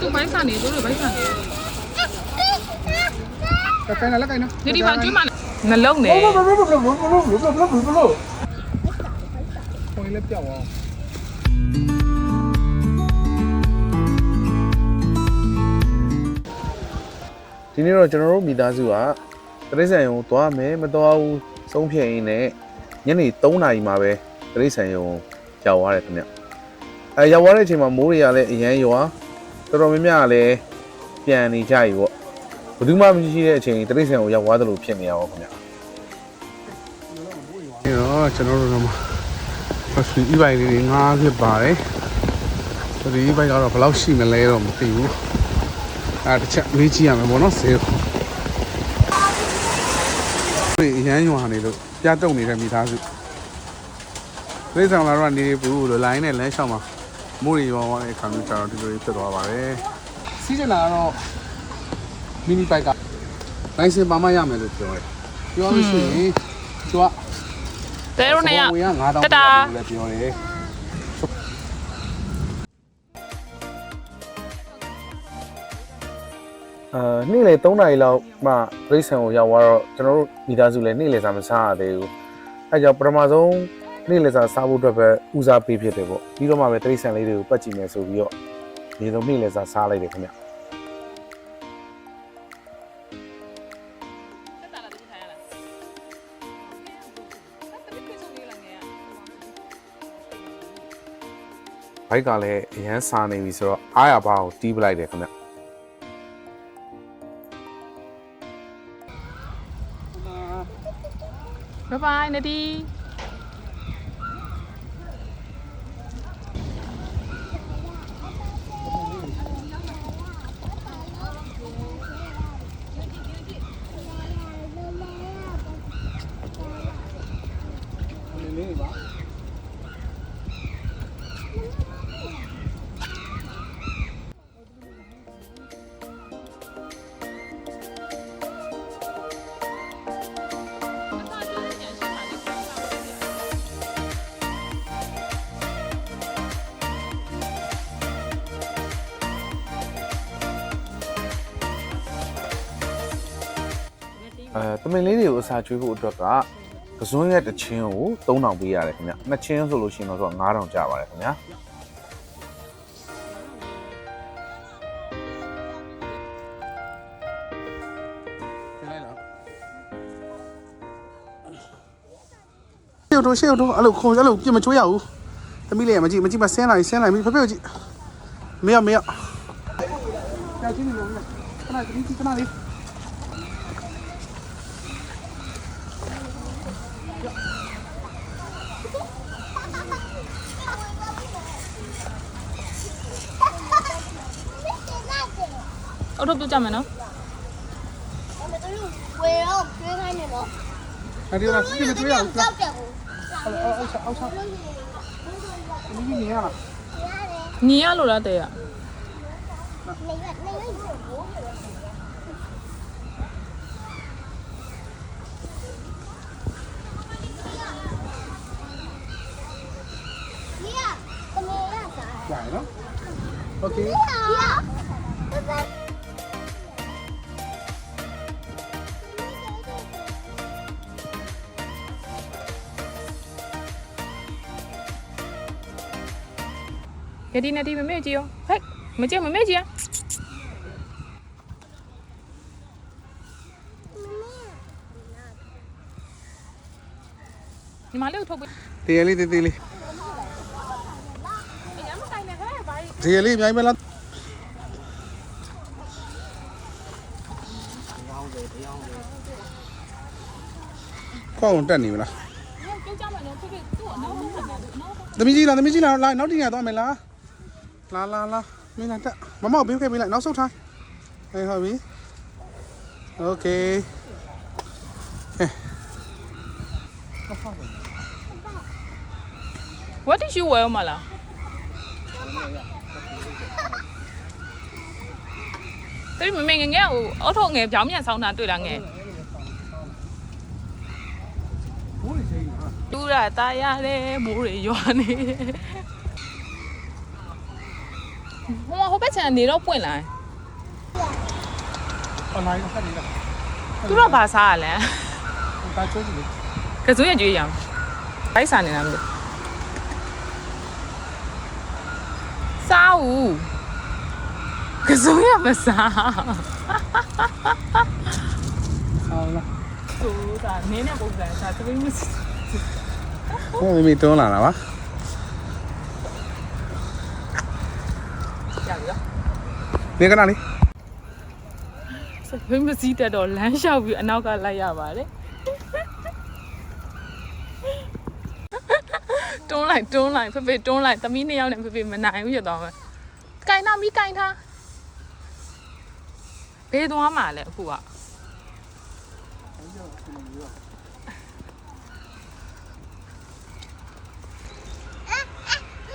သူဘိုက်ဆန်နေတို့ဘိုက်ဆန်နေကဲနော်လက်ကဲနော်ဒီဒီမှာကျွေးမှာနှလုံးနေဘလို့ဘလို့ဘလို့ဘလို့ဘလို့ဘလို့ဘလို့ဘလို့ကိုယ်လည်းပြောက်အောင်ဒီနေ့တော့ကျွန်တော်တို့မိသားစုကတရိษံယုံသွားမယ်မသွားဘူးသုံးဖြတ်ရင်းနဲ့ညနေ3နာရီမှာပဲတရိษံယုံရောက်သွားတယ်ခင်ဗျ အဲရောက်သွားတဲ့အချိန်မှာမိုးတွေကလည်းအရန်ရွာတော်တော်များများကလည်းပြန်နေကြပြီပေါ့ဘယ်သူမှမရှိတဲ့အချိန်တရိษံကိုရောက်သွားတယ်လို့ဖြစ်နေရပါခင်ဗျဒီတော့ကျွန်တော်တို့တော့ဖက်စီအီဘိုင်လေးငါးဖြစ်ပါတယ်ဒီအီဘိုင်ကတော့ဘယ်လောက်ရှိမလဲတော့မသိဘူးအဲတစ်ချက်မေးကြည့်ရမယ်ပေါ့နော်ဈေးကိုဒီအရန်ရွာနေလို့ပြတ်တုံနေတဲ့မိသားစုသိဆောင်လာတော့နေဘူးလို့ line နဲ့လမ်းလျှောက်မှာ မိုးရီရွာသွားတဲ့အခါမျိုးကျတော့ဒီလိုဖြစ်သွားပါတယ်စီးကျင်လာတော့မီနီဘိုက်ကလိုင်စင်ပါမရမယ်လို့ပြောတယ်ပြောလို့ရှိရင်သူကတဲတို့နဲ့ရဝင်က9000တတာလည်းပြောတယ်အာနေ့လေ3နာရီလောက်မှတရိษံကိုရောက်သွားတော့ကျွန်တော်တို့မိသားစုလည်းနေ့လေစာမစားရသေးဘူးအဲကြောင့်ပထမဆုံး နေ့လေစာစားဖို့အတွက်ပဲဦးစားပေးဖြစ်တယ်ပေါ့ပြီးတော့မှပဲတရိษံလေးတွေကိုပတ်ကြည့်မယ်ဆိုပြီးတော့ဒီလိုနေ့လေစာစားလိုက်တယ်ခင်ဗျဘိုက်ကလည်းအရန်စာနေပြီဆိုတော့အားရပါအောင်တီးပလိုက်တယ်ခင်ဗျဘိုင်ဘိုင်နဒီ အဲတမင်လေးတွေကိုအစာကျွေးဖို့အတွက်ကကစွန်းရဲ့တစ်ချင်းကို3000ပေးရတယ်ခင်ဗျနှစ်ချင်းဆိုလို့ရှိရင်တော့ဆိုတော့9000ကျပါတယ်ခင်ဗျာရှေ့တို့ရှေ့တို့အဲ့လိုခုံအဲ့လိုပြမချိုးရဘူးသမီးလေးမကြည့်မကြည့်မဆင်းလိုက်ဆင်းလိုက်ပြီဖဖေကြည့်မရမရကြာချင်းလို့ခဏသမီးကြည့်ခဏလေး အော်တော့ပြုတ်ကြမယ်နော်我们都是围绕追看你了。အဲ့ဒီကစစ်မတွေ့ရဘူးကြောက်တယ်ကိုအော်အော်အော်ဆောက်ဒီကြီးနေရလား။နေရလို့လားတဲ့ရ။နေရနေရဘူး။ Quải lắm. Ok. Cái đi này đi với mẹ chị không? Hết, mấy chị với mẹ chị à? Mà liệu thuộc Tì đi, tì đi. ဘာ တေးလေးအများကြီးမလားကောင်းတက်နေမလား ပြောကြမယ်နော်ဖြစ်ဖြစ်သူ့အနောက်ဘက်ကနေသူ့အနောက်ဘက် သမီးကြီးလားသမီးကြီးလားလာနောက်တင်ရသွားမယ်လားလာလာလာမင်းလာတက်မမောက်ဘေးခဲ့ပေးလိုက်နောက်ဆုတ်ထားဟေးဟုတ်ပြီโอเค What did you wear မ လားတိတ်မမငယ်ငယ်ကိုအောက်ထုတ်ငယ်ပြောင်းပြန်ဆောင်းတာတွေ့လားငယ် ဘူးလေးချိန်ဟာ တူတာตายရတယ်မိုးတွေရွာနေတယ် ဟိုဟိုဘက်ခြံနေတော့ပွင့်လာတယ် အွန်လိုင်းဆက်နေတာ သူတို့ဘာစားရလဲ ဒါချိုးကြည့်လေ ကစုံရကြွေးရအောင်ဘိုက်စားနေတာမလို့စားဦး ကစုံရမစားဟောလားဆိုတာနင်းတဲ့ပုံစံစားသမီးမစဟိုမိမိတွန်းလာတာပါရပြီနေကနာလေးသမီးမစည်းတက်တော့လမ်းလျှောက်ပြီးအနောက်ကလိုက်ရပါတယ်တွန်းလိုက်တွန်းလိုက်ဖေဖေတွန်းလိုက်သမီးနှစ်ယောက်နဲ့ဖေဖေမနိုင်ဘူးရတော့မယ်ကင်ထားမိကင်ထား ဘေးသွားမှာလဲအခုက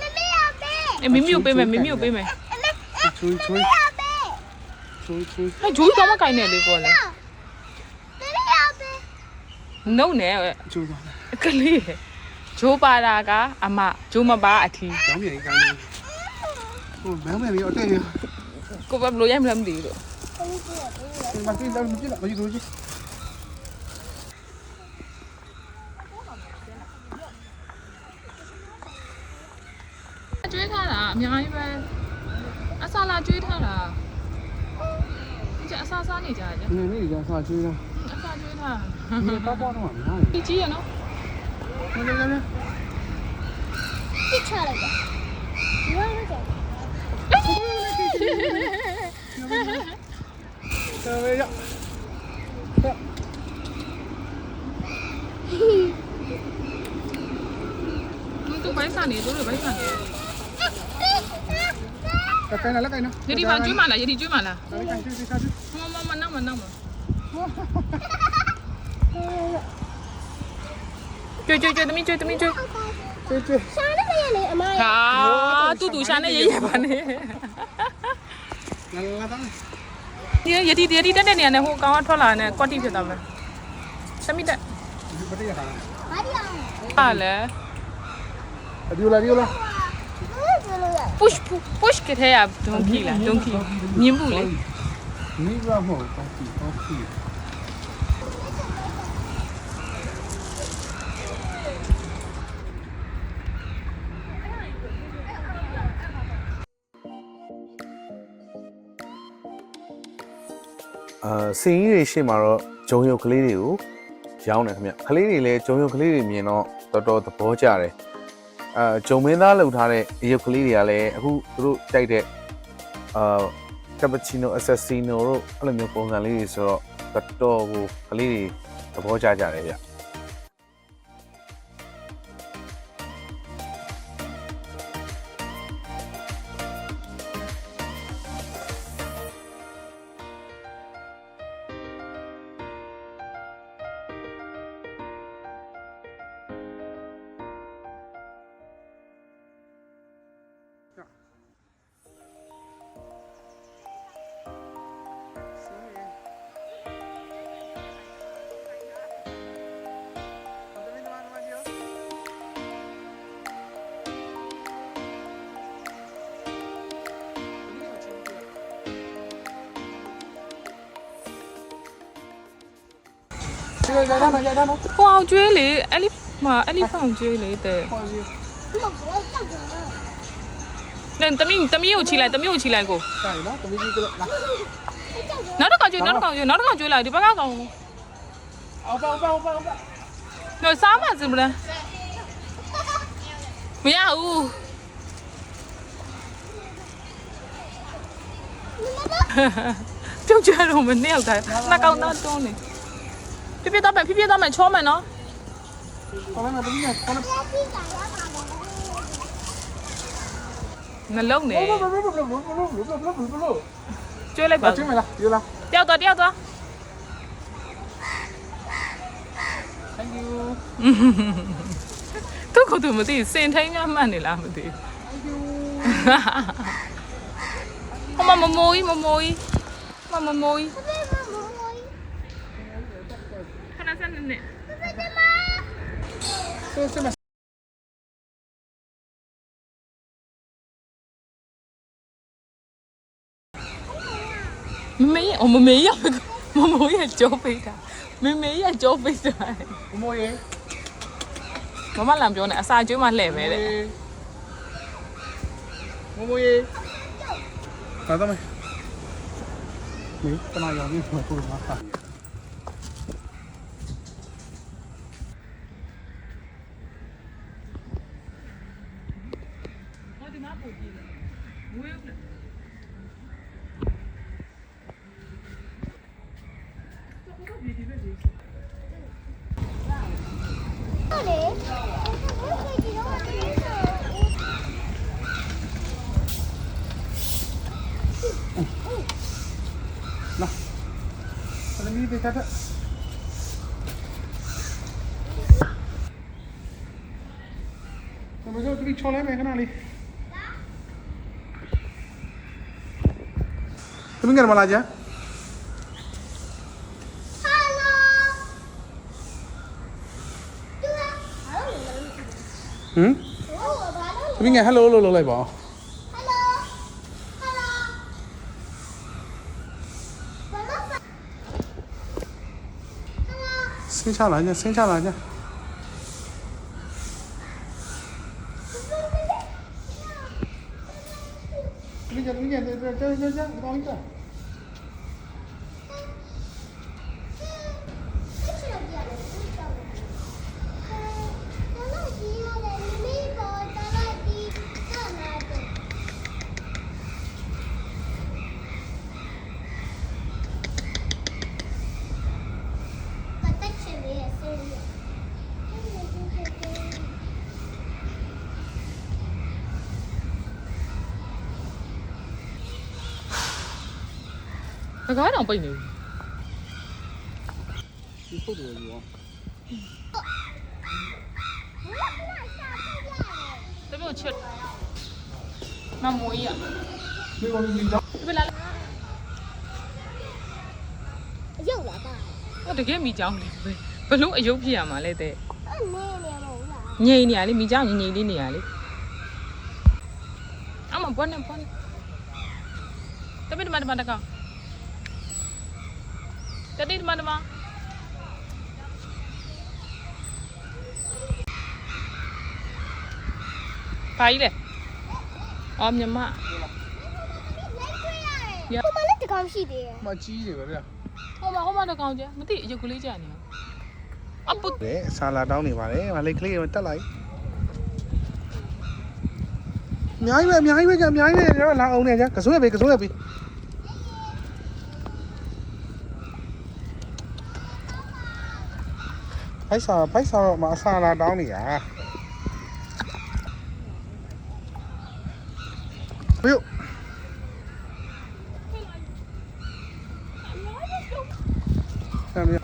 မမေရပဲအေးမိမိကိုပေးမယ်မိမိကိုပေးမယ်ချိုးချိုးရပဲချိုးချိုးဟဲ့ဂျိုးတော့မကင်နဲ့လေကောလေတရရပဲနှုတ်နဲ့ချိုးသွားတယ်ကလေးရဲ့ဂျိုးပါတာကအမဂျိုးမပါအထီးကျောင်းမြေကြီးကောင်းနေဟိုမမ်းမယ်လေးအတက်ရကိုဘယ်လိုရိုက်မလဲမသိဘူး လို့ဒီမှာကြည့်တော့ကြည့်လားမကြည့်လို့ကြည့်ကျွေးထားတာအများကြီးပဲအဆာလာကျွေးထားတာဒီအဆာစားနေကြတယ်နေနေကြစားချိုးလားအဆာကျွေးထားဒီတော့တော့တော့မှာဒီကြီးရနော်နေနေနေပြ စ်ချလိုက်တာဒီလိုလုပ်ကြတယ်ရသူဘိုက်စားနေသူတို့ဘိုက်စားနေကကိုင်းလာကိုင်းနော်ယတိပါကျွေးမလားယတိကျွေးမလားကိုင်းကျွေးစားကျွေးမမမနောက်မနောက်မကျွေးကျွေးကျွေးတမီးကျွေးတမီးကျွေးကျွေးကျွေးရှာနေမရလေအမရဟာတူတူရှာနေရရပါနေလာလာတော့ ဒီယတိယတိတက်တဲ့နေရာနဲ့ဟိုကောင်ကထွက်လာနေကွက်တိဖြစ်သွားမယ်သမီးတက်ဒီပတိရတာဘာဒီအောင်ဟာလေအဒီလာဒီလာဘယ်လိုလဲ push push ကတဲ့ရဒုံခီလားဒုံခီမြင်ဘူးလေနေရမို့တောက်တီတောက်တီ အာစင်ကြီးတွေရှေ့မှာတော့ဂျုံရုပ်ကလေးတွေကိုရောင်းတယ်ခင်ဗျကလေးတွေလည်းဂျုံရုပ်ကလေးတွေမြင်တော့တော်တော်သဘောကျတယ်အာဂျုံမင်းသားလှုပ်ထားတဲ့အရုပ်ကလေးတွေကလည်းအခုသူတို့တိုက်တဲ့အာကပချီနိုအဆက်ဆီနိုတို့အဲ့လိုမျိုးပုံစံလေးတွေဆိုတော့တော်တော်ကိုကလေးတွေသဘောကျကြတယ်ဗျ ဒီလိုကြတာမကြတာမကိုအောင်ကျွေးလေအဲ့လီမာအဲ့လီဖောင်ကျွေးလေတဲ့ဟောစီမဘောတောက်တယ်နင်တမီးတမီးကိုချီလိုက်တမီးကိုချီလိုက်ကိုဆိုင်နော်တမီးကြီးကလာနောက်တစ်ခါကျွေးနောက်တစ်ခါကျွေးနောက်တစ်ခါကျွေးလိုက်ဒီဘက်ကကောင်အောက်ပေါက်ပေါက်ပေါက်ပေါက်နော်စားမှစမလားမရဘူးပြုတ်ကြတော့မနဲ့ရောက်တာနှစ်ကောင်သားတွန်းနေ ပြပြတော့မယ်ပြပြတော့မယ်ချောမယ်နော်ခေါင်းနဲ့တမီးနဲ့ခေါင်းနဲ့ပြစ်လာရပါမယ်နှလုံးနေဘလို့ဘလို့ဘလို့ဘလို့ဘလို့ဘလို့ဘလို့ကျွေးလိုက်ပါဘာချင်းမလားဒီလားတယောက်တော့တယောက်တော့ thank you သူကသူမသိစင်ထိန်များမှတ်နေလားမသိဟိုမမမိုးကြီးမမိုးကြီးမမမိုးကြီးဘယ်မှာမမိုး ခဏစနေနေဆိုစမမမေရဲ့အော်မမေရဲ့မမိုးရဲ့ကြောပိတ်တာမမေရဲ့ကြောပိတ်တာမမိုးရေမမလန်ပြောနေအစာကျွေးမှလှည့်ပဲတဲ့မမိုးရေသာသမီမင်းတနာရောင်နေမှာပို့မှာ ဟောဒီမှာပို့ကြည့်လေဝေးဦးလေ ဟုတ်လေဟုတ်ကဲ့ဒီတော့ဒီတော့ သမီးတေချာတဲ့မမတို့ဒီချော်လဲမယ်ခဏလေးသမီးကမလာကြ ဟယ်လိုတူလားဟာလို့ ဟမ် ဟိုဘာလို့ သမီးငယ်ဟယ်လိုလို့လုပ်လိုက်ပါဦး ဟယ်လိုဟယ်လိုဘာလို့ဟယ်လို ဆင်းချလာကြဆင်းချလာကြသမီးကသမီးငယ်ကြာကြာကြာကြာကောင်းကြ င ကားတောင်ပိတ်နေပြီဒီဖုတ်တယ်ရောတမျိုးချစ်မမိုးကြီးอ่ะဒီကောင်ကြီးတော့ဒီဘက်လာရုပ်လာတာဟောတကယ်မိကြောင်းလေဘလို့အယုတ်ဖြစ်ရမှာလဲတဲ့အဲ့နေနေမဟုတ်လားငိန်နေရလေမိကြောင်းငိန်ငိန်လေးနေရလေအမဘောနေဘောနေတပိတမတမတကောင် တတိတမတမဘာကြီးလဲအော်မြမဟိုမှာလည်းတကောင်ရှိသေးတယ်မကြီးတယ်ဗျာဟောမဟောမတကောင်ကျမသိအယုတ်ကလေးကြာနေအပုတ်လေဆာလာတောင်းနေပါတယ်မလေးကလေးတက်လိုက်အများကြီးပဲအများကြီးပဲကအများကြီးပဲကျွန်တော်လာအောင်နေကြကစိုးရပြီကစိုးရပြီ ဖိုက်စာဖိုက်စာတော့မအဆာလာတောင်းနေတာဘယ်ဆမ်ရ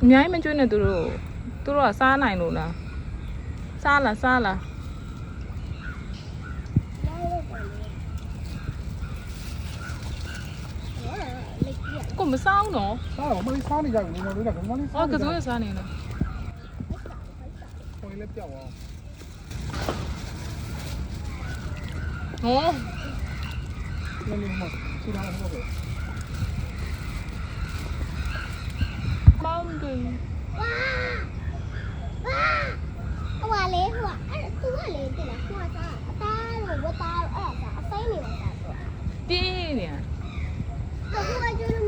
အများကြီးမကျွေးနဲ့သူတို့သူတို့ကစားနိုင်လို့လားစားလားစားလားကို မစားအောင်နော်စားတော့မလေးစားနေကြဘူးနော်တို့ကမလေးအော်ကစိုးရစားနေလားကိုယ်လည်းပြောက်အောင်ဟောလည်းလည်းမစီလာတော့ပဲပေါင်းတယ်ဝါဝါဟိုကလေဟိုကအဲ့သူကလေတင်လားဟိုကစားအသားလို့ဝတ်သားလို့အဲ့ဒါအစိမ့်နေမှာစားတော့တင်းနေရဟိုကကျွေးလို့မဘောရတော့ဟိုကကျွေးလို့တက်စီတယ်ဆုံးဆွဲလိုက်ဟိုနော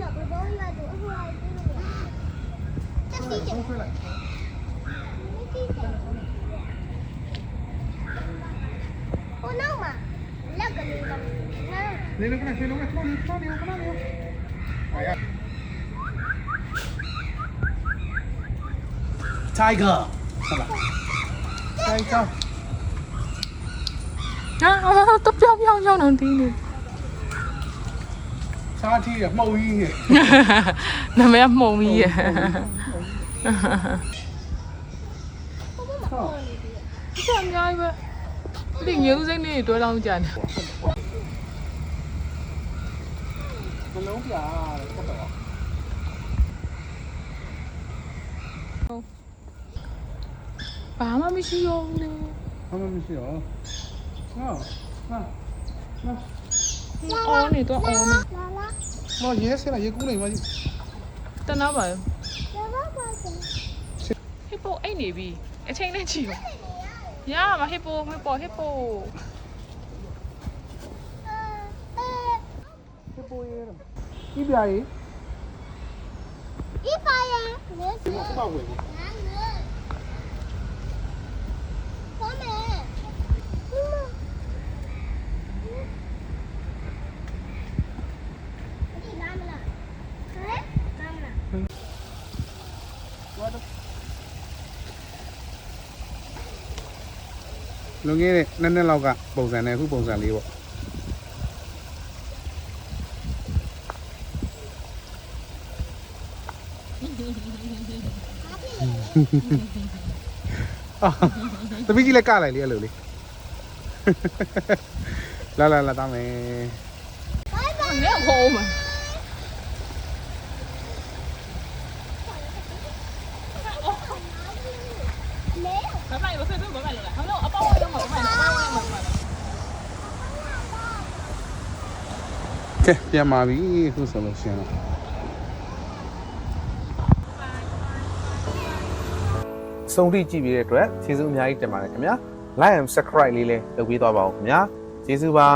က်မှာလက်ကလေးကနော်နေလည်းခဏဆေးလုံးကခဏလေးခဏလေးခဏလေးအာရ Tiger ဟုတ်လား Tiger ဟာတော့ပြောင်းပြောင်းရောက်နေတင်းနေ စားထီးရမှုတ်ကြီးရနာမည်မှုံကြီးရဟုတ်ဒီအများကြီးပဲဒီငယ်ဦးစိမ့်လေးတွဲလောင်းကြတယ်မလုံး အော်နေတော့အော်နေမရေဆရာရေကူးနေမှာကြီးတနာပါရောဟစ်ပိုအိတ်နေပြီအချိန်နဲ့ချီရောရမဟစ်ပိုဟစ်ပိုဟစ်ပိုဟစ်ပိုရေဒီပြားရေဒီပြားရေလေးစီမဝင်ဘူး လွန်ခဲ့တဲ့နှစ်နှစ်လောက်ကပုံစံနဲ့အခုပုံစံလေးပေါ့အာတပီးကြီးလည်းကလိုက်လေအဲ့လိုလေလာလာလာသားမယ်ငါ့ဟိုးမှာ没有。ဘာမှမဖြစ်ဘူးဘာမှလည်းဟောအပေါင်းရောမှာဘာမှအပေါင်းရောမှာ ကဲပြန်ပါပြီအခုဆိုလို့ရှင်းတော့စုံထိကြည့်ပြီးတဲ့အတွက်ကျေးဇူးအများကြီးတင်ပါတယ်ခင်ဗျာ like and subscribe လေးလည်းလုပ်ပေးသွားပါဦးခင်ဗျာကျေးဇူးပါ